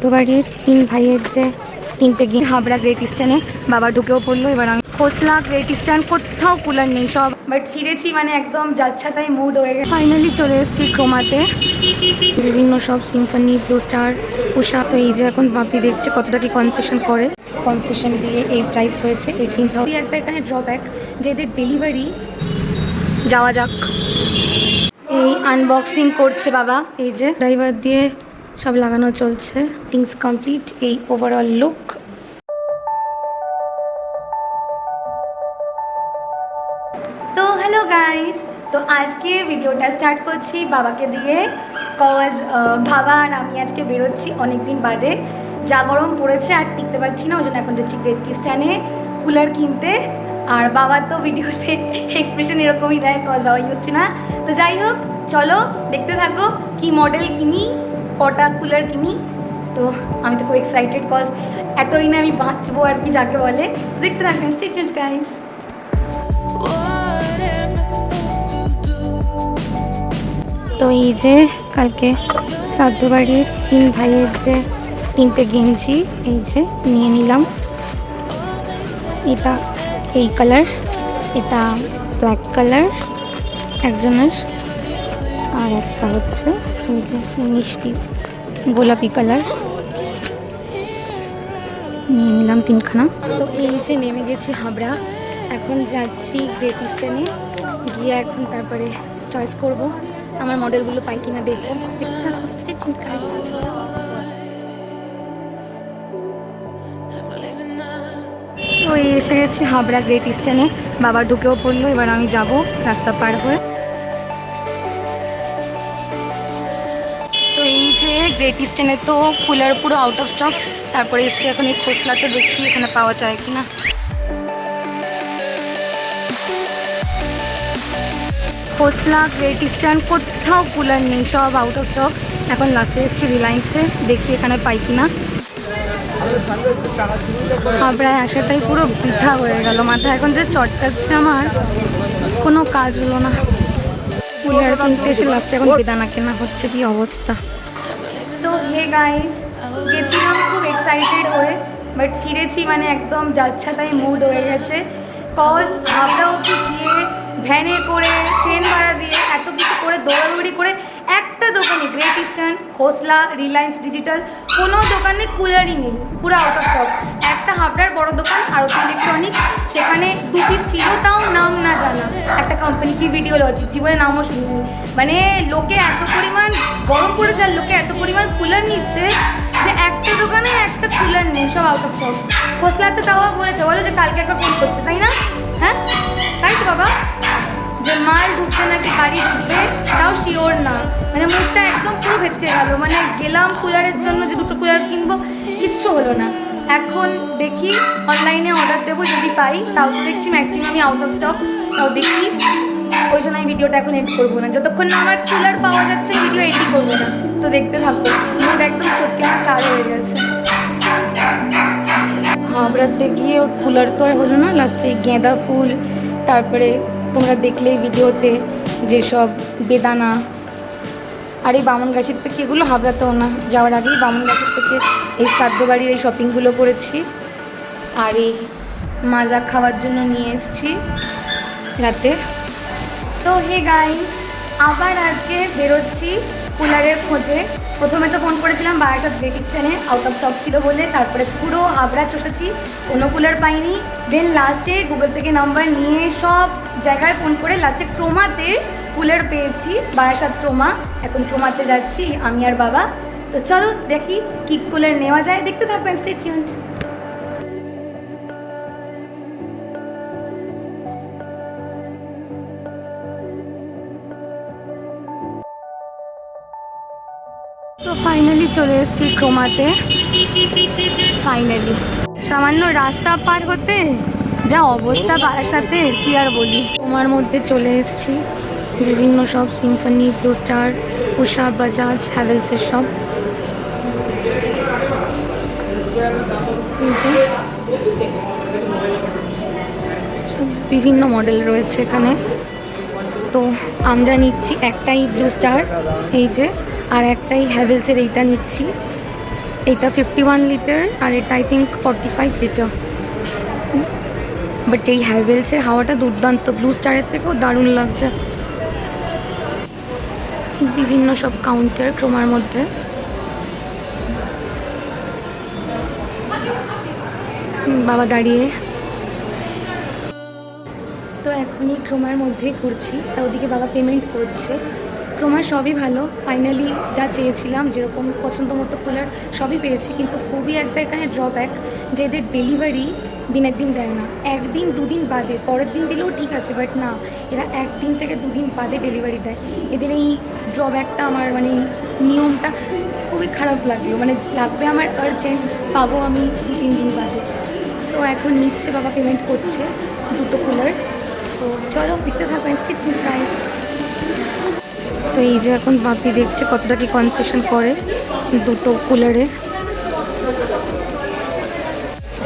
শ্রাদ্ধ বাড়ির তিন ভাইয়ের যে তিনটে গিয়ে হাবড়া গ্রেট ইস্টার্নে বাবা ঢুকেও পড়ল, এবার আমি খোসলা গ্রেট ইস্টার্ন কোথাও কুলার নেই, সব বাট ফিরেছি মানে একদম যাচ্ছাতাই মুড হয়ে গেছে। ফাইনালি চলে এসেছি ক্রোমাতে। বিভিন্ন সব সিম্ফনি ব্লু স্টার উষা তো এই যে এখন বাপি দেখছে কতটা কি কনসেশন করে। কনসেশন দিয়ে এই প্রাইস হয়েছে এইটিন থাউজেন্ড একটা এখানে ড্রব্যাক যে এদের ডেলিভারি যাওয়া যাক। এই আনবক্সিং করছে বাবা, এই যে ড্রাইভার দিয়ে সব লাগানো চলছে। থিংস কমপ্লিট এই ওভারঅল লুক তো হ্যালো গাইস তো আজকে ভিডিওটা স্টার্ট করছি বাবাকে দিয়ে। কজ বাবা আর আমি আজকে বেরোচ্ছি অনেক দিন বাদে। যা গরম পড়েছে আর টিকতে পারছি না ওই জন্য এখন যাচ্ছি গ্রেট স্ট্যান্ডে কুলার কিনতে। আর বাবা তো ভিডিওতে এক্সপ্রেশন এরকমই দেয় কজ বাবা ইউজ না। তো যাই হোক, চলো দেখতে থাকো কি মডেল কিনি। কটা কুলার কিনি তো আমি তো খুব এক্সাইটেড কজ এতদিনে আমি বাঁচবো আর কি যাকে বলে। দেখতে থাকবেন স্টেট গাইস? তো এই যে কালকে শ্রাদ্ধ বাড়ির তিন ভাইয়ের যে তিনটে গেঞ্জি এই যে নিয়ে নিলাম। এটা এই কালার এটা ব্ল্যাক কালার একজনের আর একটা হচ্ছে মিষ্টি গোলাপি কালার। নিয়ে নিলাম তিনখানা। তো এই যে নেমে গেছি হাবড়া। এখন যাচ্ছি গ্রেট ইস্টার্নে গিয়ে এখন তারপরে চয়েস করব। আমার মডেলগুলো পাই কিনা দেখব। দেখতে now. তো এসে গেছি হাবড়া গ্রেট ইস্টার্নে বাবা ঢুকেও পড়ল, এবার আমি যাব রাস্তা পার হয়ে। তো এই যে গ্রেট ইস্টার্নে তো কুলার পুরো আউট অফ স্টক তারপরে এসছি এখন এই খোসলাতে দেখি এখানে পাওয়া যায় কিনা। খোসলা গ্রেট ইস্টার্ন কোথাও কুলার নেই, সব আউট অফ স্টক এখন লাস্টে এসছি রিলায়েন্সে দেখি এখানে পাই কিনা। হাবড়ায় আসাটাই পুরো বৃথা হয়ে গেল। মাথায় এখন যে চটকাচ্ছে আমার, কোনো কাজ হলো না। কুলার কিনতে এসে লাস্টে এখন বেদানা কেনা হচ্ছে, কি অবস্থা। হে গাইস গেছিলাম খুব এক্সাইটেড হয়ে বাট ফিরেছি মানে একদম যাচ্ছাতাই মুড হয়ে গেছে। কজ হাবড়া অব্দি গিয়ে ভ্যানে করে ট্রেন ভাড়া দিয়ে, এত কিছু করে, দৌড়াদৌড়ি করে একটা দোকানে great eastern Khosla Reliance digital কোনো দোকানে কুলারই নেই, পুরো আউট অফ স্টক একটা হাবড়ার বড় দোকান, আরতি ইলেকট্রনিক সেখানে দু পিস ছিল, তাও নাম না জানা। একটা কোম্পানি কি ভিডিও লজিক জীবনে নামও শুনিনি। মানে লোকে এত পরিমাণ গরম পড়েছে আর লোকে এত পরিমাণ কুলার নিচ্ছে যে একটা দোকানে একটা কুলার নেই, সব আউট অফ স্টক খোসলাতে তাও বলেছে, বলো যে কালকে একটা ফোন করতে, তাই না? হ্যাঁ? তাই তো বাবা? যে মাল ঢুকতে নাকি, গাড়ি ঢুকবে, তাও শিওর না। মানে মুখটা একদম পুরো ভেচকে গেল। মানে গেলাম কুলারের জন্য, যে দুটো কুলার কিনবো, কিচ্ছু হলো না। এখন দেখি অনলাইনে অর্ডার দেবো, যদি পাই তাও তো দেখছি ম্যাক্সিমামই আউট অফ স্টক তাও দেখি। ওই জন্য আমি ভিডিওটা এখন এডিট করব না। যতক্ষণ না আমার কুলার পাওয়া যাচ্ছে ভিডিও এডিট করব না। তো দেখতে থাকব মুড একদম চটকে আমার চার হয়ে গেছে। হাবড়াতে গিয়ে কুলার তো আর হলো না লাস্টে গেঁদা ফুল, তারপরে তোমরা দেখলেই ভিডিওতে যেসব বেদানা আর এই বামন গাছের থেকে এগুলো হাবড়াতেও না। যাওয়ার আগেই বামন গাছের থেকে এই শ্রাদ্ধ বাড়ির এই শপিংগুলো করেছি। আর এই মাজা খাওয়ার জন্য নিয়ে এসেছি রাতে। তো হে গাই আবার আজকে বেরোচ্ছি কুলারের খোঁজে। প্রথমে তো ফোন করেছিলাম বারাসাত গ্রেট কিচেনে আউট অফ স্টক ছিল বলে, তারপরে পুরো হাবড়া চষেছি, কোনো কুলার পাইনি। দেন লাস্টে গুগল থেকে নাম্বার নিয়ে সব জায়গায় ফোন করে লাস্টে ক্রোমাতে কুলার পেয়েছি বারাসাত ক্রোমা এখন ক্রোমাতে যাচ্ছি, আমি আর বাবা। তো চলো দেখি কি কুলার নেওয়া যায়। দেখতে থাকবেন স্টেট চলে এসেছি ক্রোমাতে ফাইনালি সামান্য রাস্তা পার হতে যা অবস্থা সাথে কি আর বলি। তোমার মধ্যে চলে এসেছি। বিভিন্ন সব Symphony Blue Star Usha Bajaj হ্যাভেলসের। সব। বিভিন্ন মডেল রয়েছে এখানে। তো আমরা নিচ্ছি একটাই ব্লু স্টার এই যে আর একটাই হ্যাভেলসের এইটা নিচ্ছি। এইটা ফিফটি ওয়ান লিটার আর এটা I think forty five litre but এই হ্যাভেলসের হাওয়াটা দুর্দান্ত। ব্লু স্টারের থেকেও দারুণ লাগছে। বিভিন্ন সব কাউন্টার ক্রোমার মধ্যে। বাবা দাঁড়িয়ে। তো এখনই ক্রোমার মধ্যেই ঘুরছি। আর ওদিকে বাবা পেমেন্ট করছে। ক্রোমার সবই ভালো। ফাইনালি যা চেয়েছিলাম, যেরকম পছন্দ মতো কুলার সবই পেয়েছি, কিন্তু খুবই একটা এখানে ড্রব্যাক যে এদের ডেলিভারি দিনের দিন দেয় না। একদিন, দুদিন বাদে, পরের দিন দিলেও ঠিক আছে বাট না, এরা একদিন থেকে দুদিন বাদে ডেলিভারি দেয়। এদের এই ড্রব্যাকটা আমার মানে নিয়মটা খুবই খারাপ লাগল। মানে লাগবে আমার আর্জেন্ট পাবো আমি দু তিন দিন বাদে। সো এখন নিচ্ছে, বাবা পেমেন্ট করছে দুটো কুলার তো চলো, দেখতে থাকো ইনস্টিটিউট গাইস তো এই যে এখন বাপি দেখছে কতটা কি কনসেশন করে দুটো কুলারে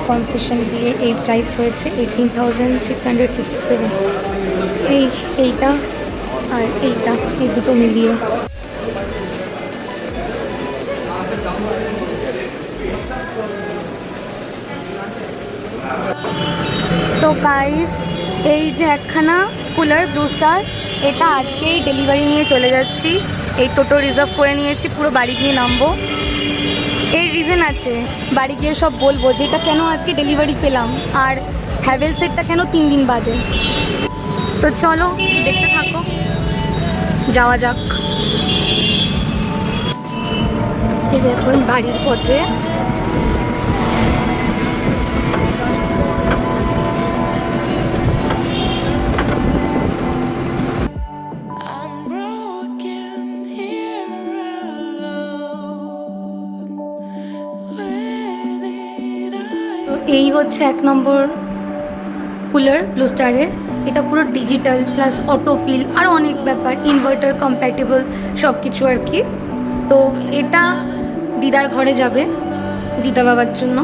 কনসেশন দিয়ে এই প্রাইস হয়েছে eighteen thousand six hundred sixty seven এই, এইটা আর এইটা, এই দুটো মিলিয়ে। তো গাইস এই যে একখানা কুলার ব্লু স্টার এটা আজকেই ডেলিভারি নিয়ে চলে যাচ্ছি। এই টোটো রিজার্ভ করে নিয়েছি, পুরো বাড়ি গিয়ে নামবো। এর রিজন আছে, বাড়ি গিয়ে সব বলব যে এটা কেন আজকে ডেলিভারি পেলাম, আর হ্যাভেল সেটটা কেন তিন দিন বাদে? তো চলো, দেখতে থাকো। যাওয়া যাক। এই দেখুন, বাড়ির পথে হচ্ছে এক নম্বর কুলার ব্লু স্টারের এটা পুরো ডিজিটাল প্লাস অটোফিল আর অনেক ব্যাপার ইনভার্টার কম্প্যাটেবল সব কিছু আর কি। তো এটা দিদার ঘরে যাবে, দিদা বাবার জন্য।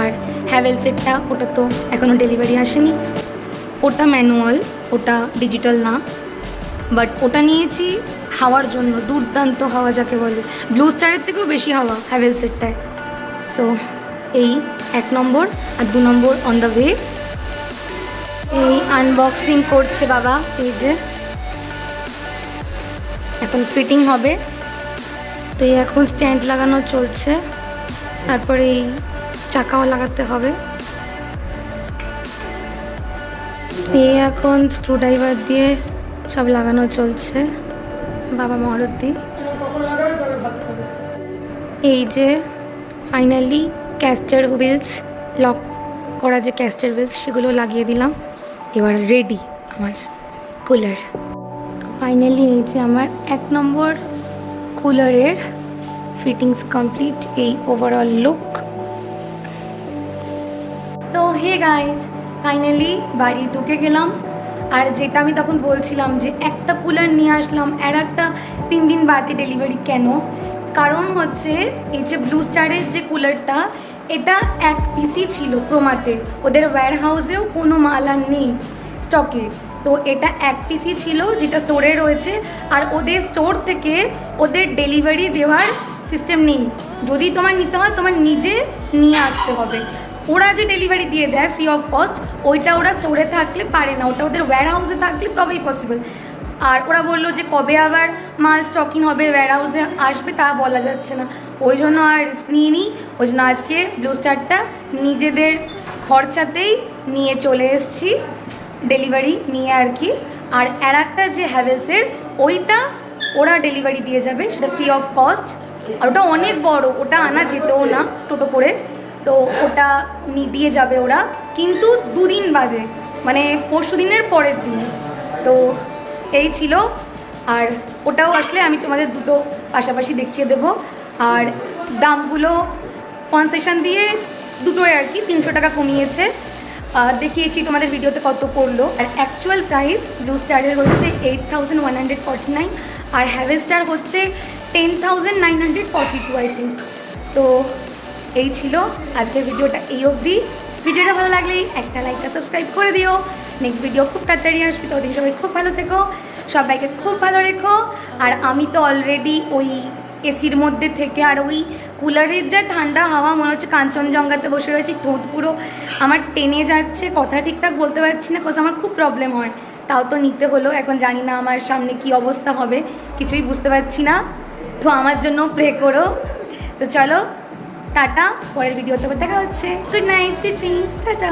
আর হ্যাভেল সেটটা ওটা তো এখনও ডেলিভারি আসেনি। ওটা ম্যানুয়াল ওটা ডিজিটাল না। বাট ওটা নিয়েছি হাওয়ার জন্য, দুর্দান্ত হাওয়া যাকে বলে। ব্লু স্টারের থেকেও বেশি হাওয়া হ্যাভেল সেটটায় সো এই এক নম্বর আর দু নম্বর অন দ্য ওয়ে এই আনবক্সিং করছে বাবা, এই যে। এখন ফিটিং হবে। তো এই এখন স্ট্যান্ড লাগানো চলছে। তারপরে এই চাকাও লাগাতে হবে। এই এখন স্ক্রুড্রাইভার দিয়ে সব লাগানো চলছে। বাবা মহরতি এই যে ফাইনালি ক্যাস্টার হুইলস লক করা যে ক্যাস্টার হুইলস সেগুলো লাগিয়ে দিলাম। এবার রেডি আমার কুলার ফাইনালি এই যে আমার এক নম্বর কুলারের ফিটিংস কমপ্লিট এই ওভারঅল লুক তো হে গাইস ফাইনালি বাড়ি ঢুকে গেলাম। আর যেটা আমি তখন বলছিলাম যে একটা কুলার নিয়ে আসলাম, আর একটা তিন দিন বাদে ডেলিভারি কেন? কারণ হচ্ছে এই যে ব্লু স্টারের যে কুলারটা এটা এক পিসি ছিল ক্রোমাতে। ওদের ওয়্যার হাউসেও কোনো মাল আর নেই স্টকে তো এটা এক পিসি ছিল যেটা স্টোরে রয়েছে। আর ওদের স্টোর থেকে ওদের ডেলিভারি দেওয়ার সিস্টেম নেই। যদি তোমার নিতে হয়, তোমার নিজে নিয়ে আসতে হবে। ওরা যে ডেলিভারি দিয়ে দেয় ফ্রি অফ কস্ট ওইটা ওরা স্টোরে থাকলে পারে না। ওটা ওদের ওয়্যার হাউসে থাকলে তবেই পসিবল আর ওরা বলল যে কবে আবার মাল স্টকিং হবে ওয়্যার হাউসে আসবে তা বলা যাচ্ছে না। ওই জন্য আর রিস্ক নিয়ে নিই ওই জন্য আজকে ব্লু স্টারটা নিজেদের খরচাতেই নিয়ে চলে এসেছি ডেলিভারি নিয়ে আর কি। আর আর একটা যে হ্যাভেলসের ওইটা ওরা ডেলিভারি দিয়ে যাবে, সেটা ফ্রি অফ কস্ট আর ওটা অনেক বড়, ওটা আনা যেতেও না টোটো করে। তো ওটা নি- দিয়ে যাবে ওরা। কিন্তু দুদিন বাদে মানে পরশু দিনের পরের দিন। তো এই ছিল। আর ওটাও আসলে আমি তোমাদের দুটো পাশাপাশি দেখিয়ে দেবো। আর দামগুলো কনসেশন দিয়ে দুটোই আর কি, তিনশো টাকা কমিয়েছে। দেখিয়েছি তোমাদের ভিডিওতে কত পড়ল। আর অ্যাকচুয়াল প্রাইস ব্লু স্টারের হচ্ছে eight thousand one hundred forty nine আর হ্যাভেল স্টার হচ্ছে ten thousand nine hundred forty two I think তো এই ছিল আজকের ভিডিওটা এই অবধি। ভিডিওটা ভালো লাগলেই একটা লাইকটা সাবস্ক্রাইব করে দিও। নেক্সট ভিডিও খুব তাড়াতাড়ি আসবে, ততদিন সবাই খুব ভালো থেকো। সবাইকে খুব ভালো রেখো। আর আমি তো অলরেডি ওই এসির মধ্যে থেকে আর ওই কুলারের যা ঠান্ডা হাওয়া, মনে হচ্ছে কাঞ্চনজঙ্ঘাতে বসে রয়েছি, ঠোঁট পুরো আমার টেনে যাচ্ছে, কথা ঠিকঠাক বলতে পারছি না কজ আমার খুব প্রবলেম হয়। তাও তো নিতে হলো, এখন জানি না আমার সামনে কি অবস্থা হবে, কিছুই বুঝতে পারছি না। তো আমার জন্য প্রে করো। তো চলো, টাটা, পরের ভিডিওতে দেখা হচ্ছে। Good night sweet dreams tata.